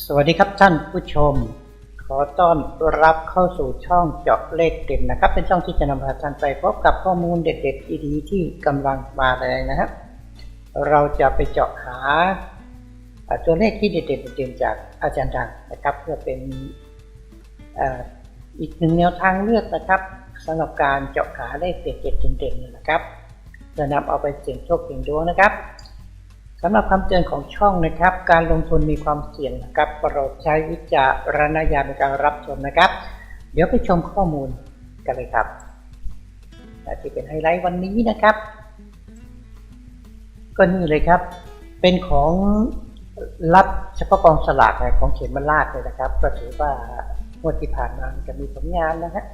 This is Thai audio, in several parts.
สวัสดีครับท่านผู้ชม ขอต้อนรับเข้าสู่ช่องเจาะเลขเด่นนะครับ เป็นช่องที่จะนำพาท่านไปพบกับข้อมูลเด็ดๆดีๆที่กำลังมาแรงนะครับ เราจะไปเจาะหาตัวเลขที่เด็ดๆเด่นจากอาจารย์ดังนะครับ เพื่อเป็นอีกหนึ่งแนวทางเลือกนะครับสำหรับการเจาะหาเลขเด็ดๆเด่นๆนะครับจะนำเอาไปเสี่ยงโชคเสี่ยงดวงนะครับ สำหรับคำเตือนของช่องนะครับ การลงทุนมีความเสี่ยงนะครับโปรดใช้วิจารณญาณในการรับชมนะครับ เดี๋ยวไปชมข้อมูลกันเลยครับและที่เป็นไฮไลท์วันนี้นะครับ ก็นี่เลยครับ เป็นของรับเฉพาะกองสลากนะของเขมราชเลยนะครับ ก็ถือว่างวดที่ผ่านมาจะมีผลงานนะฮะ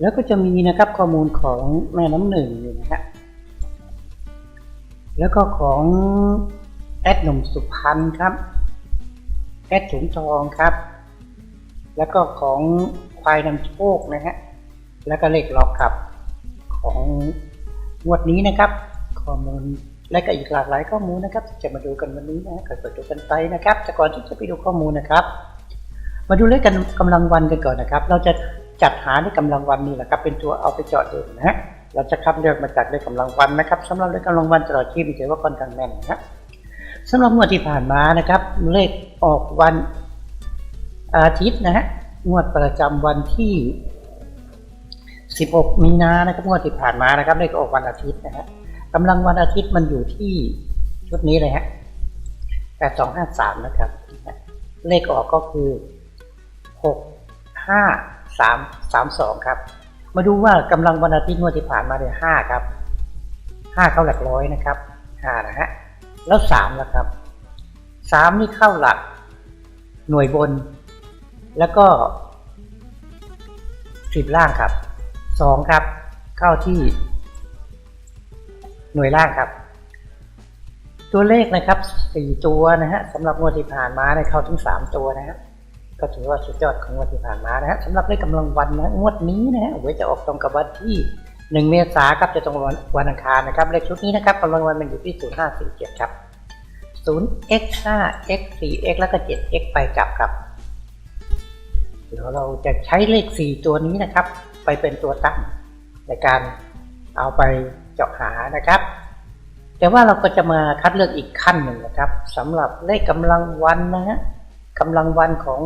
แล้วก็จะมีนะครับข้อมูลของแม่น้ำหนึ่งนี่นะฮะ แล้วก็ของแอดหนุ่มสุพรรณครับ แอดถุงทองครับ แล้วก็ของควายนำโชคนะฮะ แล้วก็เลขล็อกครับ ของงวดนี้นะครับ ข้อมูลและก็อีกหลากหลายข้อมูลนะครับที่จะมาดูกันวันนี้นะก็ไปดูกันไปนะครับ แต่ก่อนที่จะไปดูข้อมูลนะครับ มาดูเลขกันกำลังวันกันก่อนนะครับ เราจะจัดหาในกำลังวันนี่แหละครับ เป็นตัวเอาไปเจาะเด่นนะฮะ เราจะคัดเลือกมาจากเลขกำลังวันนะครับสำหรับเลขกำลังวันตลอดชีพถือว่าค่อนข้างแม่นนะสำหรับงวดที่ผ่านมานะครับ เลขออกวันอาทิตย์นะฮะงวดประจำวันที่ 16 มีนานะครับงวดที่ผ่านมานะครับเลขออกวันอาทิตย์นะฮะกำลังวันอาทิตย์มันอยู่ที่ชุดนี้เลยฮะ8253 นะครับ เลขออกก็คือ 65332 ครับ มาดูว่ากำลังวันอาทิตย์งวดที่ผ่านมาเนี่ยห้าครับห้าเข้าหลักร้อยนะครับห้านะฮะแล้วสามละครับสามนี่เข้าหลักหน่วยบน แล้วก็สิบล่างครับสองครับ เข้าที่หน่วยล่างครับ ตัวเลขนะครับสี่ตัวนะฮะสำหรับงวดที่ผ่านมาเนี่ยเข้าถึงสามตัวนะฮะ ก็ถือว่าสุดยอดของงวดที่ผ่านมานะฮะสำหรับเลขกำลังวันนะงวดนี้นะฮะหวยจะออกตรงกับวันที่หนึ่งเมษาครับจะตรงวันวันอังคารนะครับเลขชุดนี้นะครับกำลังวันมันอยู่ที่ศูนย์ห้าสี่เจ็ดครับศูนย์ x ห้า x สี่ x แล้วก็เจ็ด x ไปกลับครับ เดี๋ยวเราจะใช้เลขสี่ตัวนี้นะครับ ไปเป็นตัวตั้งในการเอาไปเจาะหานะครับ แต่ว่าเราก็จะมาคัดเลือกอีกขั้นหนึ่งนะครับสำหรับเลขกำลังวันนะฮะ กำลังวันของ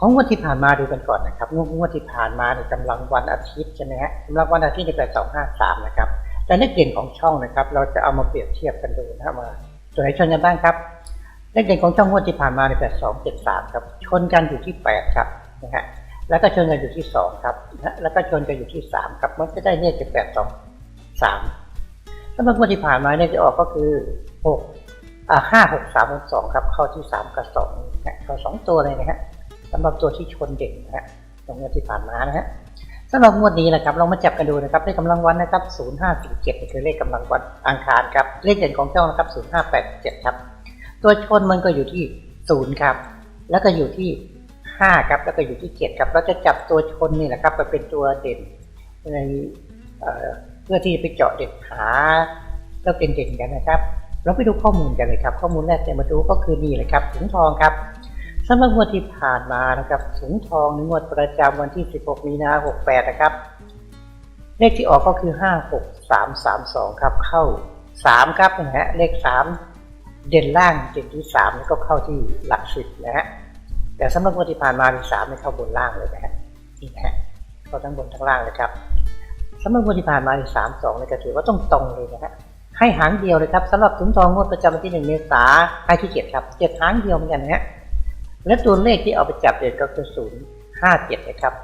ของงวดที่ผ่านมาดูกันก่อนนะครับงวดงวดที่ผ่านมาในกำลังวันอาทิตย์ใช่ไหมฮะกำลังวันอาทิตย์ในแปดสองห้าสามนะครับแต่เลขเด่นของช่องนะครับ เราจะเอามาเปรียบเทียบกันดูนะว่าตัวไหนชนกันบ้างครับเลขเด่นของช่องงวดที่ผ่านมาในแปดสองเจ็ดสามครับ ชนกันอยู่ที่แปดครับนะฮะแล้วก็ชนกันอยู่ที่สองครับนะแล้วก็ชนกันอยู่ที่สามครับมันจะได้เลขจากแปดสองสามสำหรับงวดที่ผ่านมาเลขที่ออกก็คือหก ห้าหกสามสองครับ เข้าที่สามกับสองนะฮะเข้าสองตัวเลยนะฮะสำหรับตัวที่ชนเด่นนะฮะตรงงวดที่ผ่านมานะฮะสำหรับงวดนี้นะครับเรามาจับกันดูนะครับเลขกำลังวันนะครับศูนย์ห้าสี่เจ็ดคือเลขกำลังวันอังคารครับเลขเด่นของเจ้านะครับศูนย์ห้าแปดเจ็ดครับ ตัวชนมันก็อยู่ที่ศูนย์ครับ แล้วก็อยู่ที่ห้าครับ แล้วก็อยู่ที่เจ็ดครับ เราจะจับตัวชนนี่แหละครับมาเป็นตัวเด่นในเอ่อเพื่อที่จะไปเจาะเด่นหาแล้วเป็นเด่นกันนะครับ เราไปดูข้อมูลกันเลยครับ ข้อมูลแรกที่มาดูก็คือนี่เลยครับถุงทองครับสำหรับงวดที่ผ่านมานะครับถุงทองในงวดประจำวันที่ 16 มีนา68 นะครับ เลขที่ออกก็คือ 56332 ครับ เข้า 3 ครับนะฮะเลข 3 เด่นล่างเด่นที่ 3 แล้วก็เข้าที่หลักสิบนะฮะแต่สำหรับงวดที่ผ่านมามี3ไม่เข้าบนล่างเลยนะฮะนี่นะฮะเข้าทั้งบนทั้งล่างเลยครับสำหรับงวดที่ผ่านมาที่3 2เนี่ยก็ถือว่าต้องตรงเลยนะฮะ ให้หางเดียวเลยครับสำหรับถุงทองงวดประจำวันที่หนึ่งเมษาให้ที่เจ็ดครับเจ็ดหางเดียวเหมือนกันฮะและตัวเลขที่เอาไปจับเด็ดก็คือศูนย์ห้าเจ็ดนะครับ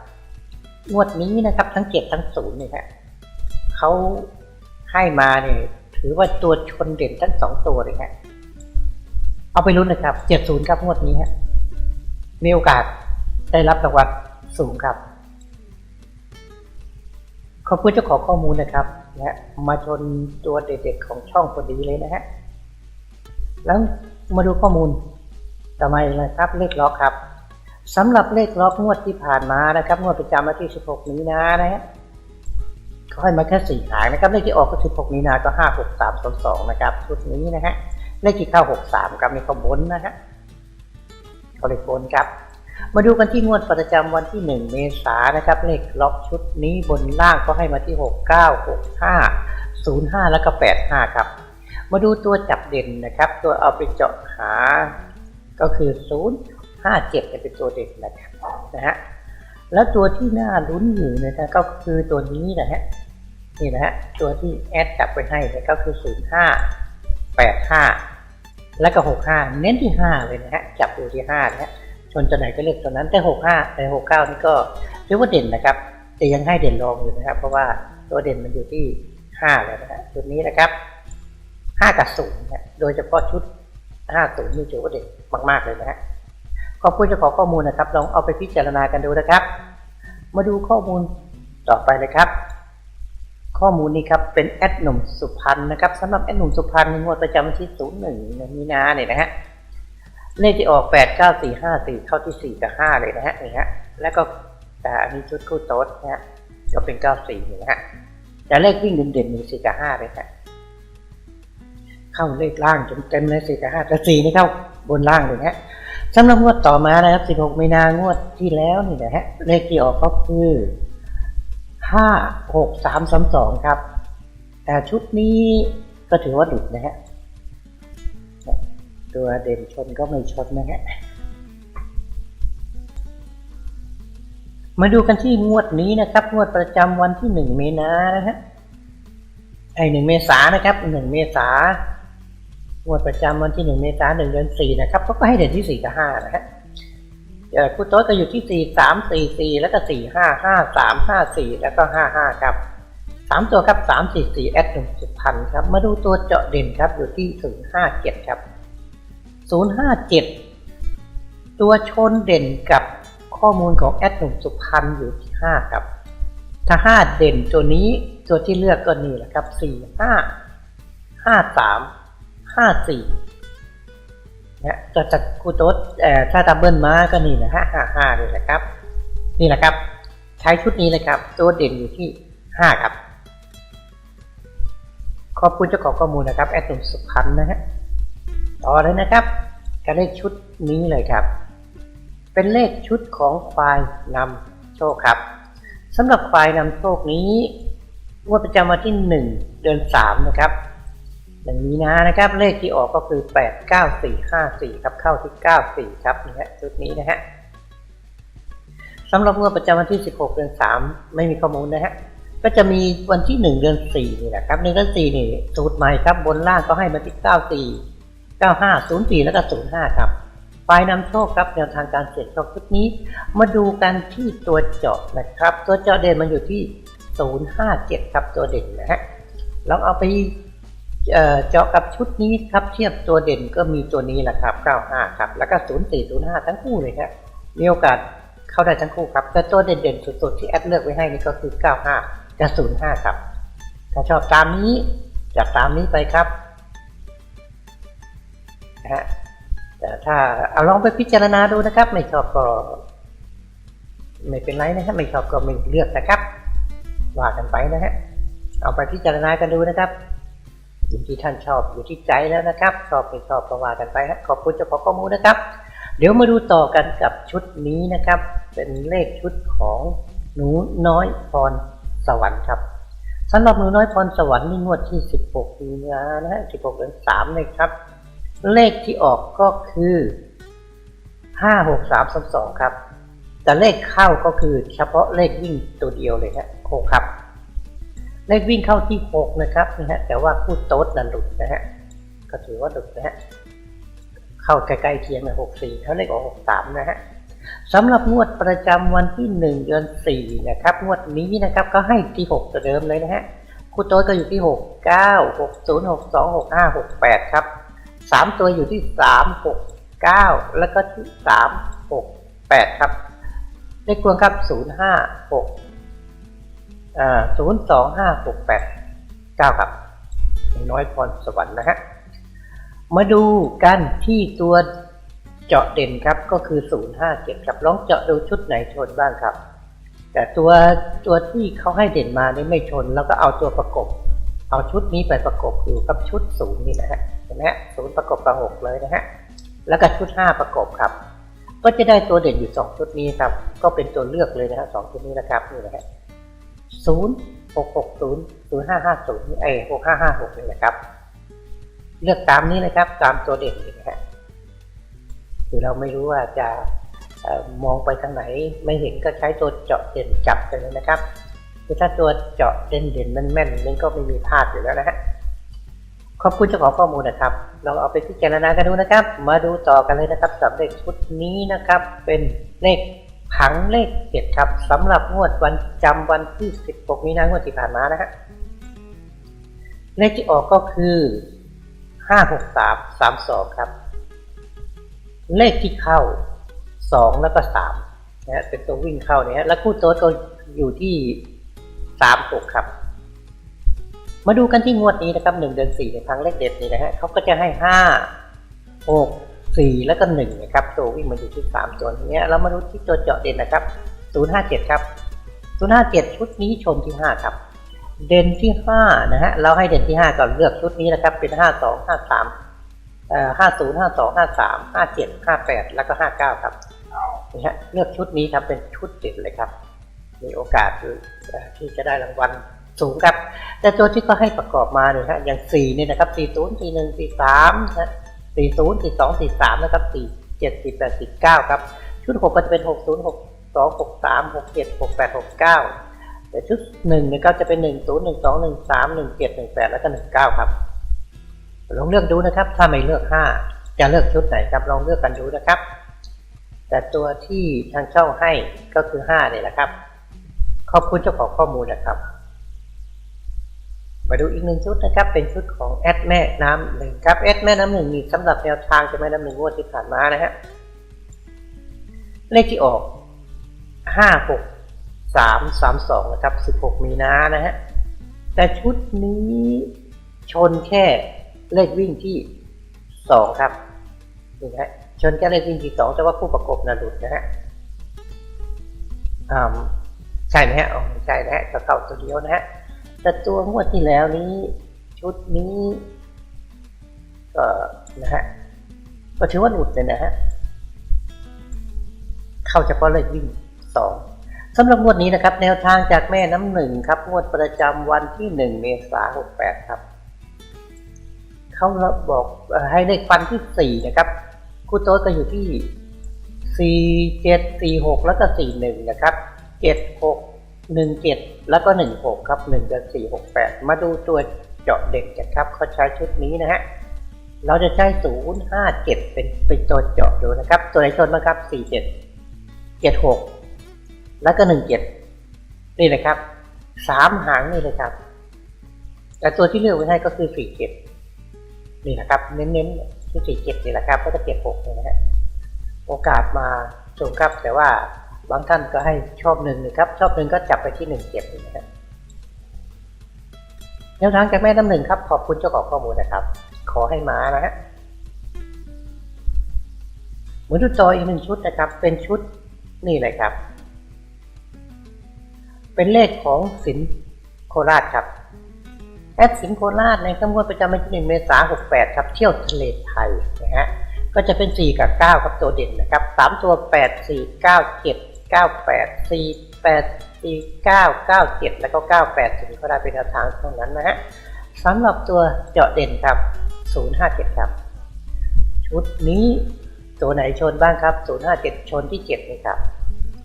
งวดนี้นะครับทั้งเจ็ดทั้งศูนย์เนี่ยฮะเขาให้มาเนี่ยถือว่าตัวชนเด่นทั้งสองตัวเลยฮะเอาไปลุ้นนะครับเจ็ดศูนย์ครับงวดนี้ฮะมีโอกาสได้รับรางวัลสูงครับขอบคุณเจ้าของข้อมูลนะครับ นะมาชนตัวเด็ดๆของช่องพอดีเลยนะฮะ แล้วมาดูข้อมูลต่อมนะครับเลขล็อกครับสำหรับเลขล็อกงวดที่ผ่านมานะครับงวดประจำวันที่ 16 มีนานะฮะเขาให้มาแค่สี่หางนะครับเลขที่ออกก็ 16 มีนาก็ 5 6 3 2 2 นะครับชุดนี้นะฮะเลขที่เข้าหกสามครับนี่ก็บนนะฮะก็เลขบนครับ มาดูกันที่งวดประจำวันที่หนึ่งเมษายนนะครับเลขล็อกชุดนี้บนล่างก็ให้มาที่หกเก้าหกห้าศูนย์ห้าแล้วก็แปดห้าครับ มาดูตัวจับเด่นนะครับ ตัวเอาไปเจาะหา ก็คือศูนย์ห้าเจ็ดเป็นตัวเด่นนะครับนะฮะแล้วตัวที่น่าลุ้นอยู่เนยนะก็คือตัวนี้นะฮะนี่นะฮะตัวที่แอดจับไปให้ก็คือศูนย์ห้าแล้วก็หกห้าเน้นที่ห้าเลยนะฮะจับดูที่ห้านะฮะ ชนตัวไหนก็เลือกตัวนั้นแต่หกห้าแต่หกเก้านี่ก็เรียกว่าเด่นนะครับ แต่ยังให้เด่นรองอยู่นะครับ เพราะว่าตัวเด่นมันอยู่ที่ห้าแล้วนะฮะชุดนี้นะครับห้ากับศูนย์นะโดยเฉพาะชุดห้าศูนย์นี่ถือว่าเด่นมากๆเลยนะฮะขอบคุณจ้าขอข้อมูลนะครับลองเอาไปพิจารณากันดูนะครับ มาดูข้อมูลต่อไปเลยครับ ข้อมูลนี้ครับเป็นแอดหนุ่มสุพรรณนะครับสำหรับแอดหนุ่มสุพรรณในงวดประจำวันที่ศูนย์หนึ่งมีนาเนี่ยนะฮะ เลขที่ออกแปดเก้าสี่ห้าสี่เข้าที่สี่กับห้าเลยนะฮะนี่ฮะแล้วก็แต่อันนี้ชุดคู่โต๊ดนะฮะก็เป็นเก้าสี่นี่นะฮะแต่เลขวิ่งเด่นๆมีสี่กับห้าเลยฮะเข้าเลขล่างจนเต็มเลยสี่กับห้าแต่สี่นี่เข้าบนล่างเลยนะฮะสำหรับงวดต่อมานะครับ16มีนางวดที่แล้วนี่นะฮะเลขที่ออกก็คือ5 6 3 3 2ครับ แต่ชุดนี้ก็ถือว่าดุดนะฮะ ตัวเด่นชนก็ไม่ชนนะฮะมาดูกันที่งวดนี้นะครับ งวดประจำวันที่1เมษานะฮะไอหนึ่งเมษานะครับ1เมษางวดประจำวันที่หนึ่งเมษาหนึ่งเดือนสี่นะครับเขาก็ให้เด่นที่สี่กับห้านะฮะคู่โต๊ะจะอยู่ที่สี่สามสี่สี่แล้วก็สี่ห้าห้าสามห้าสี่แล้วก็ห้าห้าครับสามตัวครับสามสี่สี่แอดหนึ่งสุพรรณครับ มาดูตัวเจาะเด่นครับอยู่ที่ศูนย์ห้าเจ็ดครับ ศูนย์ห้าเจ็ดตัวชนเด่นกับข้อมูลของแอดหนุ่มสุพรรณอยู่ที่ห้าครับ ถ้าห้าเด่นตัวนี้ตัวที่เลือกก็นี่แหละครับสี่ห้าห้าสามห้าสี่นะจะจากคูโต๊ดถ้าดับเบิลมาก็นี่นะฮะห้าห้านี่แหละครับ นี่แหละครับ ใช้ชุดนี้เลยครับ ตัวเด่นอยู่ที่ห้าครับ ขอบคุณเจ้าของข้อมูลนะครับ แอดหนุ่มสุพรรณนะฮะ ต่อเลยนะครับกับเลขชุดนี้เลยครับ เป็นเลขชุดของควายนำโชคครับสำหรับควายนำโชคนี้งวดประจำวันที่หนึ่งเดือนสามนะครับอย่างนี้นะนะครับ เลขที่ออกก็คือ 8 9 4 5 4 ครับเข้าที่ 94 ครับนี่ฮะชุดนี้นะฮะสำหรับงวดประจำวันที่ 16 เดือน 3 ไม่มีข้อมูลนะฮะก็จะมีวันที่ 1 เดือน 4 นี่แหละครับ1เดือน4นี่สูตรใหม่ครับบนล่างก็ให้มาที่ 94 95 04 แล้วก็ 05 ครับไฟล์นำโชคครับแนวทางการเสี่ยงโชคชุดนี้ มาดูกันที่ตัวเจาะนะครับ ตัวเจาะเด่นมันอยู่ที่ 057 ครับตัวเด่นนะฮะลองเอาไปเอ่อเจาะกับชุดนี้ครับเทียบตัวเด่นก็มีตัวนี้แหละครับ 95 ครับ แล้วก็ 0405 ทั้งคู่เลยครับมีโอกาสเข้าได้ทั้งคู่ครับแต่ตัวเด่นๆสุดๆที่แอดเลือกไว้ให้นี่ก็คือ 95 กับ 05 ครับ ถ้าชอบตามนี้จะตามนี้ไปครับ นะฮะแต่ถ้าเอาลองไปพิจารณาดูนะครับ ไม่ชอบก็ ไม่เป็นไรนะฮะไม่ชอบก็ไม่เลือกนะครับว่ากันไปนะฮะเอาไปพิจารณากันดูนะครับอยู่ที่ท่านชอบอยู่ที่ใจแล้วนะครับ ชอบไม่ชอบก็ว่ากันไปฮะขอบคุณเจ้าของข้อมูลนะครับ เดี๋ยวมาดูต่อกันกับชุดนี้นะครับ เป็นเลขชุดของหนูน้อยพรสวรรค์ครับสำหรับหนูน้อยพรสวรรค์นี่งวดที่ 16มีนานะฮะ16เดือน3เลยครับ เลขที่ออกก็คือ5 6 3 2 2ครับ แต่เลขเข้าก็คือเฉพาะเลขวิ่งตัวเดียวเลยฮะโคครับ เลขวิ่งเข้าที่6นะครับนะฮะแต่ว่าคู่โต๊ดนั้นหลุดนะฮะก็ถือว่าหลุดนะฮะเข้าใกล้ๆเคียงเลย64เขาเลขออก63นะฮะสำหรับงวดประจำวันที่1เดือน4นะครับ งวดนี้นะครับก็ให้ที่6ตัวเดิมเลยนะฮะคู่โต๊ดก็อยู่ที่6 9 6 0 6 2 6 5 6 8ครับ 3ตัวอยู่ที่3 6 9แล้วก็ที่3 6 8ครับ เลขกลวงครับ0 5 6อ่าหกศูนย์สองห้าหกแปดเก้าครับน้อยพรสวรรค์นะฮะ มาดูกันที่ตัวเจาะเด่นครับก็คือศูนย์ห้าเจ็ดครับลองเจาะดูชุดไหนชนบ้างครับ แต่ตัวตัวที่เขาให้เด่นมานี่ไม่ชน แล้วก็เอาตัวประกบ เอาชุดนี้ไปประกบอยู่กับชุดศูนย์นี่นะฮะ ไหมฮะศูนย์ประกบกับหกเลยนะฮะแล้วก็ชุดห้าประกบครับ ก็จะได้ตัวเด่นอยู่สองชุดนี้ครับ ก็เป็นตัวเลือกเลยนะฮะสองชุดนี้นะครับนี่นะฮะศูนย์หกหกศูนย์ศูนย์ห้าห้าศูนย์ไอหกห้าห้าหกนี่แหละครับ เลือกตามนี้นะครับตามตัวเด่นเลยนะฮะคือเราไม่รู้ว่าจะมองไปทางไหนไม่เห็นก็ใช้ตัวเจาะเด่นจับไปเลยนะครับคือถ้าตัวเจาะเด่นเด่นแม่นๆมันก็ไม่มีพลาดอยู่แล้วนะฮะ ขอบคุณเจ้าของข้อมูลนะครับเราเอาไปพิจารณากันดูนะครับ มาดูต่อกันเลยนะครับสำหรับเลขชุดนี้นะครับ เป็นเลขผังเลขเจ็ดครับสำหรับงวดวันจำวันที่ 16 มีนาคมงวดที่ผ่านมานะฮะเลขที่ออกก็คือ 563 32 ครับ เลขที่เข้า 2 แล้วก็3นะฮะเป็นตัววิ่งเข้าเนี่ยแล้วคู่โต๊ดก็อยู่ที่ 3 6 ครับ มาดูกันที่งวดนี้นะครับ1เดือน4ในทางเลขเด็ดนี่นะฮะเขาก็จะให้5 6 4แล้วก็1นะครับ ตัววิ่งมาอยู่ที่3ตัวนี้เรามาดูที่ตัวเจาะเด่นนะครับ057ครับ057ชุดนี้ชนที่5ครับ เด่นที่5นะฮะเราให้เด่นที่5ก่อนเลือกชุดนี้นะครับ เป็น52 53เอ่อ50 52 53 57 58แล้วก็59ครับนี่ฮะเลือกชุดนี้ครับเป็นชุดเด่นเลยครับ มีโอกาสเอ่อที่จะได้รางวัล สูงครับ แต่ตัวที่ก็ให้ประกอบมาเนี่ยฮะอย่าง4เนี่ยนะครับ40 41 43นะ40 42 43นะครับ47 48 49ครับ ชุด 6 ก็จะเป็น 60 62 63 67 68 69 แต่ชุด1เนี่ยก็จะเป็น 10 12 13 17 18 แล้วก็ 19 ครับลองเลือกดูนะครับ ถ้าไม่เลือก 5 จะเลือกชุดไหนครับ ลองเลือกกันดูนะครับ แต่ตัวที่ทางช่องให้ก็คือ 5 เนี่ยแหละครับ ขอบคุณเจ้าของข้อมูลนะครับ มาดูอีกหนึ่งชุดนะครับเป็นชุดของแอดแม่น้ำหนึ่งครับแอดแม่น้ำหนึ่งมีสำหรับแนวทางจะแม่น้ำหนึ่งงวดที่ผ่านมานะฮะเลขที่ออกห้าหกสามสามสองนะครับสิบหกมีนานะฮะแต่ชุดนี้ชนแค่เลขวิ่งที่สองครับนี่ฮะชนแค่เลขวิ่งที่สองแต่ว่าผู้ประกบนะหลุดนะฮะอ่าใช่ไหมฮะใช่นะฮะก็เข้าตัวเดียวนะฮะ แต่ตัวงวดที่แล้วนี้ ชุดนี้ ก็นะฮะก็ถือว่าหลุดเลยนะฮะเข้าเฉพาะเลขวิ่งสองสำหรับงวดนี้นะครับ แนวทางจากแม่น้ำหนึ่งครับ งวดประจำวันที่หนึ่งเมษาหกแปดครับเขาบอกให้เลขฟันที่สี่นะครับคู่โต๊ะก็อยู่ที่สี่เจ็ดสี่หกแล้วก็สี่หนึ่งนะครับเจ็ดหก หนึ่งเจ็ดแล้วก็หนึ่งหกครับหนึ่งเดือนสี่หกแปดมาดูตัวเจาะเด่นกันครับเขาใช้ชุดนี้นะฮะเราจะใช้ศูนย์ห้าเจ็ดเป็นเป็นตัวเจาะดูนะครับ ตัวไหนชนบ้างครับสี่เจ็ดเจ็ดหกแล้วก็หนึ่งเจ็ดนี่เลยครับสามหางนี่เลยครับ แต่ตัวที่เลือกไว้ให้ก็คือสี่เจ็ดนี่แหละครับ เน้นๆที่สี่เจ็ดนี่แหละครับแล้วก็เจ็ดหกนี่นะฮะโอกาสมาสูงครับแต่ว่า บางท่านก็ให้ชอบหนึ่งนะครับ ชอบหนึ่งก็จับไปที่หนึ่งเจ็ดนะครับแนวทางจากแม่น้ำหนึ่งครับ ขอบคุณเจ้าของข้อมูลนะครับ ขอให้มานะฮะเหมือนดูจออีกหนึ่งชุดนะครับ เป็นชุดนี่เลยครับ เป็นเลขของสินโคราชครับแอดสินโคราชในขบวนประจำวันที่หนึ่งเมษายนหกแปดครับ เที่ยวทะเลไทยนะฮะ ก็จะเป็น4กับ9ครับตัวเด่นนะครับ3ตัว8 4 9 7 9 8 4 8 4 9 9 7 แล้วก็ 9 8ถึงก็ได้เป็นแนวทางเท่านั้นนะฮะสำหรับตัวเจาะเด่นครับ 057 ครับ ชุดนี้ตัวไหนชนบ้างครับ 057 ชนที่ 7 นี่ครับ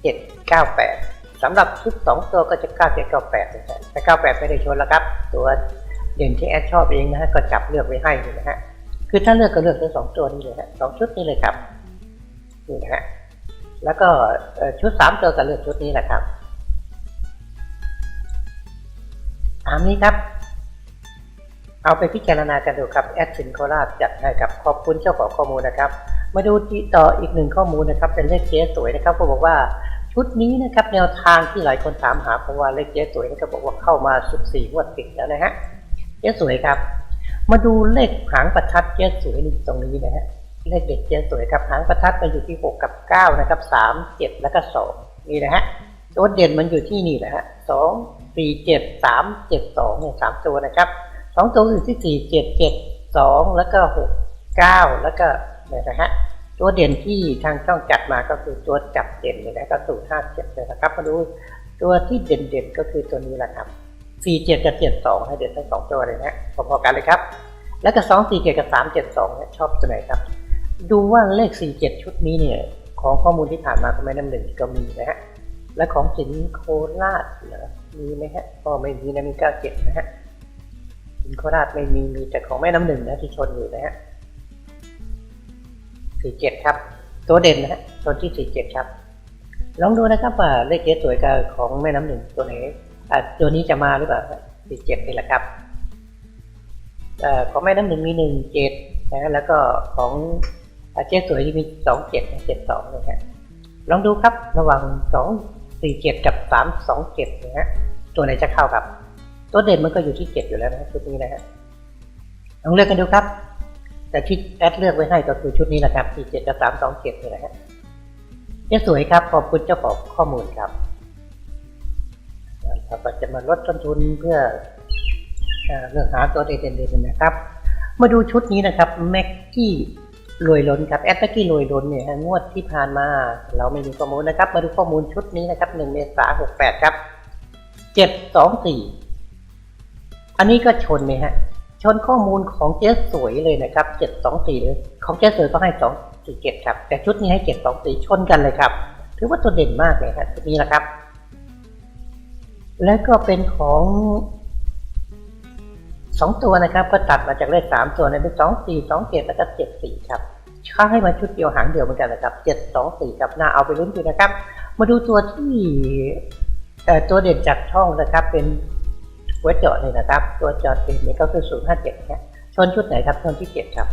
7 9 8สำหรับชุด 2 ตัวก็จะ 9 7 9 8นะครับแต่98 ไม่ได้ชนแล้วครับ ตัวเด่นที่แอดชอบเองนะฮะก็จับเลือกไว้ให้นี่นะฮะคือถ้าเลือกก็เลือกทั้งสองตัวนี้เลยฮะสองชุดนี้เลยครับนี่นะฮะ แล้วก็ชุดสามตัวก็เลือกชุดนี้แหละครับตามนี้ครับ เอาไปพิจารณากันดูครับแอดซินโคราชจัดให้ครับขอบคุณเจ้าของข้อมูลนะครับ มาดูต่ออีกหนึ่งข้อมูลนะครับ เป็นเลขเจ๊สวยนะครับก็บอกว่าชุดนี้นะครับแนวทางที่หลายคนถามหาเพราะว่าเลขเจ๊สวยนะครับบอกว่าเข้ามา 14งวดติดแล้วนะฮะเจ๊สวยครับ มาดูเลขหางประทัดเจ๊สวยนี่ตรงนี้นะฮะ เลขเด็ดเจ๊สวยครับหางประทัดมันอยู่ที่6กับ9นะครับ3 7แล้วก็2นี่นะฮะตัวเด่นมันอยู่ที่นี่แหละฮะ2 4 7 3 7 2เจ็ดสามเจ็ดสองเนี่ยสามตัวนะครับสองตัวอยู่ที่4 7 7สองแล้วก็หกเก้าแล้วก็เนี่ยนะฮะตัวเด่นที่ทางช่องจัดมาก็คือตัวจับเด่นเลยนะก็สูตรห้าเจ็ดเลยนะครับ มาดูตัวที่เด่นๆก็คือตัวนี้แหละครับสี่เจ็ดกับเจ็ดสองให้เด่นทั้งสองตัวเลยนะพอๆกันเลยครับ แล้วก็สองสี่เจ็ดกับสามเจ็ดสองเนี่ยชอบตัวไหนครับ ดูว่าเลขสี่เจ็ดชุดนี้เนี่ย ของข้อมูลที่ผ่านมาก็ไม่น้ำหนึ่งก็มีนะฮะ และของสิงโคราชเหรอมีไหมฮะก็ไม่มีนะมีเก้าเจ็ดนะฮะสิงโคราชไม่มีมีแต่ของแม่น้ำหนึ่งนะที่ชนอยู่นะฮะสี่เจ็ดครับ ตัวเด่นนะฮะชนที่สี่เจ็ดครับ ลองดูนะครับว่าเลขเจ๊สวยกับของแม่น้ำหนึ่งตัวไหนอะตัวนี้จะมาหรือเปล่าสี่เจ็ดนี่แหละครับอ่ของแม่น้ำหนึ่งมีหนึ่งเจ็ดนะแล้วก็ของ อะเจ๊สวยที่มีสองเจ็ดเจ็ดสองนะฮะลองดูครับระหว่างสองสี่เจ็ดกับสามสองเจ็ดนะฮะตัวไหนจะเข้าครับ ตัวเด่นมันก็อยู่ที่เจ็ดอยู่แล้วนะชุดนี้นะฮะลองเลือกกันดูครับ แต่ที่แอดเลือกไว้ให้ก็คือชุดนี้แหละครับสี่เจ็ดกับสามสองเจ็ดนี่แหละฮะเจ๊สวยครับขอบคุณเจ้าของข้อมูลครับเราก็จะมาลดต้นทุนเพื่อเอ่อเลือกหาตัวเด่นๆนะครับ มาดูชุดนี้นะครับแม็กกี้ รวยล้นครับแอดแม็กกี้รวยล้นเนี่ยงวดที่ผ่านมา เราไม่มีข้อมูลนะครับ มาดูข้อมูลชุดนี้นะครับหนึ่งเมษาหกแปดครับเจ็ดสองสี่อันนี้ก็ชนไหมฮะ ชนข้อมูลของเจ๊สวยเลยนะครับเจ็ดสองสี่เลยของเจ๊สวยก็ให้สองสี่เจ็ดครับ แต่ชุดนี้ให้เจ็ดสองสี่ชนกันเลยครับ ถือว่าตัวเด่นมากเลยครับชุดนี้นะครับ แล้วก็เป็นของ สองตัวนะครับก็ตัดมาจากเลขสามตัวนะเป็นสองสี่สองเจ็ดแล้วก็เจ็ดสี่ครับช้าให้มาชุดเดียวหางเดียวเหมือนกันนะครับเจ็ดสองสี่ครับน่าเอาไปลุ้นดูนะครับ มาดูตัวที่เอ่อตัวเด่นจากช่องนะครับเป็นหัวเจาะเลยนะครับ ตัวเจาะเด่นนี่ก็คือศูนย์ห้าเจ็ดครับชนชุดไหนครับชนที่เจ็ดครับ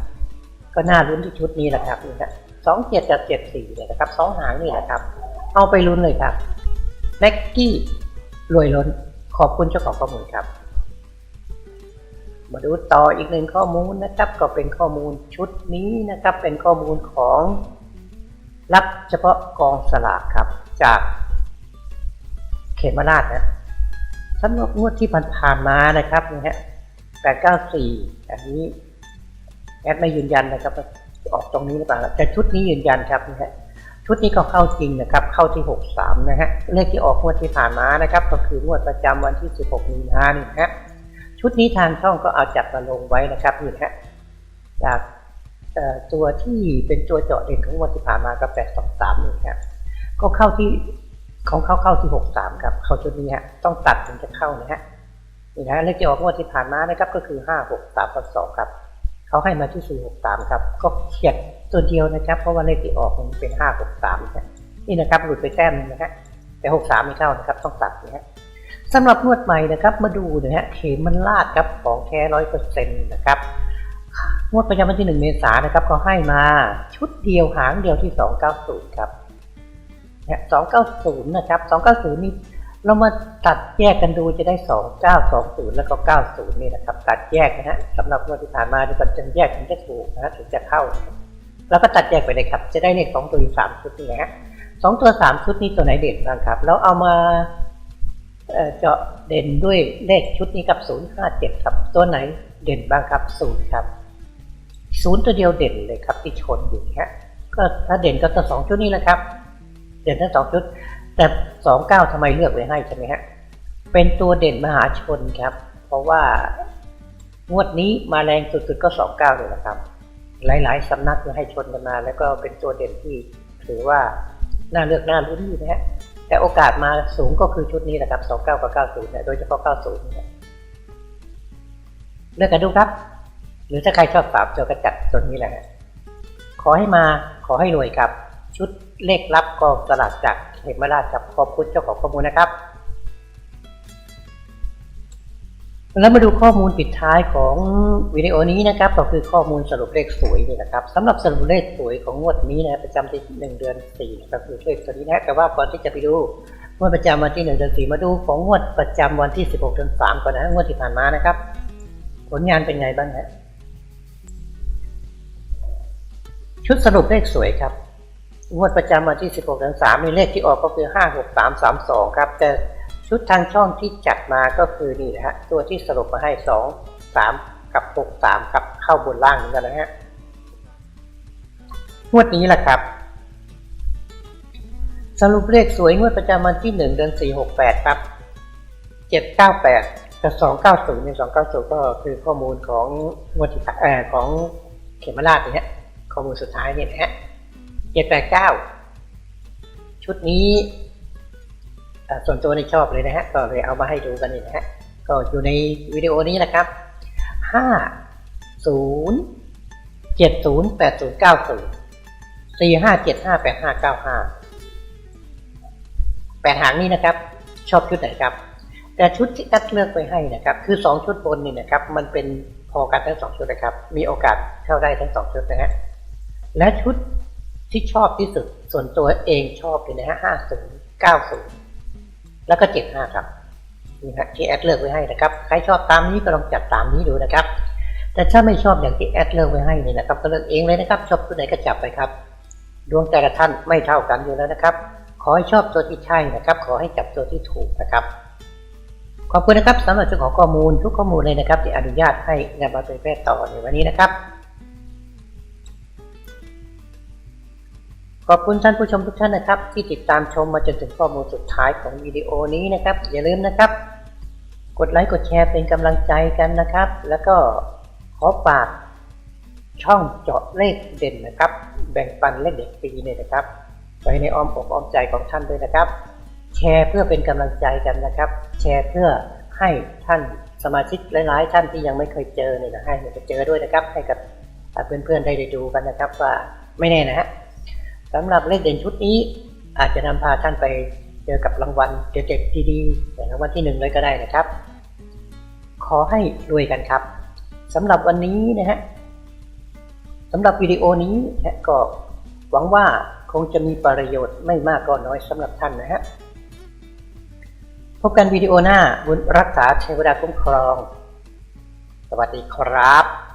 ก็น่าลุ้นที่ชุดนี้แหละครับนี่นะสองเจ็ดกับเจ็ดสี่เลยนะครับสองหางนี่แหละครับ เอาไปลุ้นเลยครับแม็กกี้รวยล้นขอบคุณเจ้าของข้อมูลครับ มาดูต่ออีกหนึ่งข้อมูลนะครับ ก็เป็นข้อมูลชุดนี้นะครับ เป็นข้อมูลของรับเฉพาะกองสลากครับ จากเขมราชนะสำหรับงวดที่ผ่านๆมานะครับนะฮะแปดเก้าสี่อันนี้แอดไม่ยืนยันนะครับออกตรงนี้หรือเปล่าแต่ชุดนี้ยืนยันครับนะฮะชุดนี้ก็เข้าจริงนะครับ เข้าที่หกสามนะฮะเลขที่ออกงวดที่ผ่านมานะครับ ก็คืองวดประจำวันที่สิบหกมีนานี่นะฮะ ชุดนี้ทางช่องก็เอาจัดมาลงไว้นะครับนี่นะฮะจากตัวที่เป็นตัวเจาะเด่นของวันที่ผ่านมาก็แปดสองสามนี่ครับก็เข้าที่ของเข้าเข้าที่หกสามครับ เข้าชุดนี้ฮะต้องตัดถึงจะเข้านะฮะนี่นะเลขที่ออกงวดที่ผ่านมานะครับก็คือห้าหกสามกับสองครับเขาให้มาที่สี่หกสามครับ ก็เขียนตัวเดียวนะครับ เพราะว่าเลขที่ออกมันเป็นห้าหกสามนี่นะครับหลุดไปแต้มนึงนะฮะแต่หกสามไม่เข้านะครับ ต้องตัดนะฮะ สำหรับนวดใหม่นะครับมาดูนะฮะเขมมันลาดครับของแท้ร้อยเปอร์เซ็นต์นะครับงวดประจำวันที่หนึ่งเมษายนนะครับก็ให้มาชุดเดียวหางเดียวที่สองเก้าศูนย์ครับเนี่ยสองเก้าศูนย์นะครับสองเก้าศูนย์นี่เรามาตัดแยกกันดูจะได้สองเก้าสองศูนย์แล้วก็เก้าศูนย์นี่นะครับ ตัดแยกนะฮะสำหรับงวดที่ผ่านมาที่ก็จะแยกถึงจะถูกนะฮะถึงจะเข้านะครับแล้วก็ตัดแยกไปเลยครับ จะได้เลขสองตัวสามชุดนี่นะฮะสองตัวสามชุดนี้ตัวไหนเด่นบ้างครับ แล้วเอามา เจาะเด่นด้วยเลขชุดนี้กับ057ครับ ตัวไหนเด่นบ้างครับ0ครับ0ตัวเดียวเด่นเลยครับที่ชนอยู่ฮะก็ถ้าเด่นก็จะสองชุดนี้แหละครับ เด่นทั้งสองชุด แต่29ทำไมเลือกไว้ให้ใช่ไหมฮะเป็นตัวเด่นมหาชนครับ เพราะว่างวดนี้มาแรงสุดๆก็29เลยนะครับ หลายๆสำนักก็ให้ชนกันมา แล้วก็เป็นตัวเด่นที่ถือว่าน่าเลือกน่าลุ้นอยู่นะฮะ แต่โอกาสมาสูงก็คือชุดนี้แหละครับ29กับ90เนี่ยโดยเฉพาะ90เนี่ยเลือกกันดูครับ หรือถ้าใครชอบสามตัวก็จัดชุดนี้แหละขอให้มาขอให้รวยครับ ชุดเลขลับกองตลาดจากเหมราชครับขอบคุณเจ้าของข้อมูลนะครับ แล้วมาดูข้อมูลปิดท้ายของวิดีโอนี้นะครับก็คือข้อมูลสรุปเลขสวยนี่นะครับสำหรับสรุปเลขสวยของงวดนี้นะประจำที่หนึ่งเดือนสี่ก็คือเลขตัวนี้นะแต่ว่าก่อนที่จะไปดูงวดประจำวันที่หนึ่งเดือนสี่มาดูของงวดประจำวันที่สิบหกเดือนสามก่อนนะงวดที่ผ่านมานะครับ ผลงานเป็นไงบ้างฮะชุดสรุปเลขสวยครับงวดประจำวันที่16เดือน3มีเลขที่ออกก็คือ5 6 3 3 2ครับแต่ ชุดทางช่องที่จัดมาก็คือนี่นะฮะตัวที่สรุปมาให้ 2 3 กับ 6 3ครับเข้าบนล่างเหมือนกันนะฮะงวดนี้แหละครับสรุปเลขสวยงวดประจำวันที่หนึ่งเดือนสี่หกแปดครับเจ็ดเก้าแปดกับสองเก้าศูนย์ในสองเก้าศูนย์ก็คือข้อมูลของงวดที่เอ่อของเขมราชเนี่ยข้อมูลสุดท้ายเนี่ยนะฮะเจ็ดแปดเก้าชุดนี้ ส่วนตัวในชอบเลยนะฮะ ก็เลยเอามาให้ดูกันนี่นะฮะ ก็อยู่ในวิดีโอนี้นะครับ ห้าศูนย์เจ็ดศูนย์แปดศูนย์เก้าศูนย์สี่ห้าเจ็ดห้าแปดห้าเก้าห้าแปดหางนี้นะครับ ชอบชุดไหนครับ แต่ชุดที่แอดเลือกไปให้นะครับ คือสองชุดบนนี่นะครับ มันเป็นพอกันทั้งสองชุดนะครับ มีโอกาสเข้าได้ทั้งสองชุดนะฮะ และชุดที่ชอบที่สุด ส่วนตัวเองชอบเลยนะฮะห้าศูนย์เก้าศูนย์ แล้วก็เจ็ดห้าครับนี่ฮะที่แอดเลือกไว้ให้นะครับ ใครชอบตามนี้ก็ลองจัดตามนี้ดูนะครับ แต่ถ้าไม่ชอบอย่างที่แอดเลือกไว้ให้นี่นะครับ ก็เลือกเองเลยนะครับ ชอบตัวไหนก็จับไปครับ ดวงแต่ละท่านไม่เท่ากันอยู่แล้วนะครับ ขอให้ชอบตัวที่ใช่นะครับ ขอให้จับตัวที่ถูกนะครับ ขอบคุณนะครับสำหรับเจ้าของข้อมูลทุกข้อมูลเลยนะครับ ที่อนุญาตให้นำมาเผยแพร่ต่อในวันนี้นะครับ ขอบคุณท่านผู้ชมทุกท่านนะครับ ที่ติดตามชมมาจนถึงข้อมูลสุดท้ายของวิดีโอนี้นะครับ อย่าลืมนะครับ กดไลค์กดแชร์เป็นกำลังใจกันนะครับ แล้วก็ขอฝากช่องเจาะเลขเด่นนะครับ แบ่งปันเลขเด็กปีเนี่ยนะครับ ไว้ในอ้อมอกอ้อมใจของท่านด้วยนะครับ แชร์เพื่อเป็นกำลังใจกันนะครับ แชร์เพื่อให้ท่านสมาชิกหลายๆ ท่านที่ยังไม่เคยเจอเนี่ยนะให้ไปเจอด้วยนะครับ ให้กับเพื่อนๆได้ดูกันนะครับว่าไม่แน่นะฮะ สำหรับเลขเด่นชุดนี้ อาจจะนำพาท่านไปเจอกับรางวัลเด็ดๆดีๆแต่รางวัลที่หนึ่งเลยก็ได้นะครับ ขอให้รวยกันครับสำหรับวันนี้นะฮะสำหรับวิดีโอนี้นะก็หวังว่าคงจะมีประโยชน์ไม่มากก็น้อยสำหรับท่านนะฮะพบกันวิดีโอหน้าบุญรักษาเทวดาคุ้มครอง สวัสดีครับ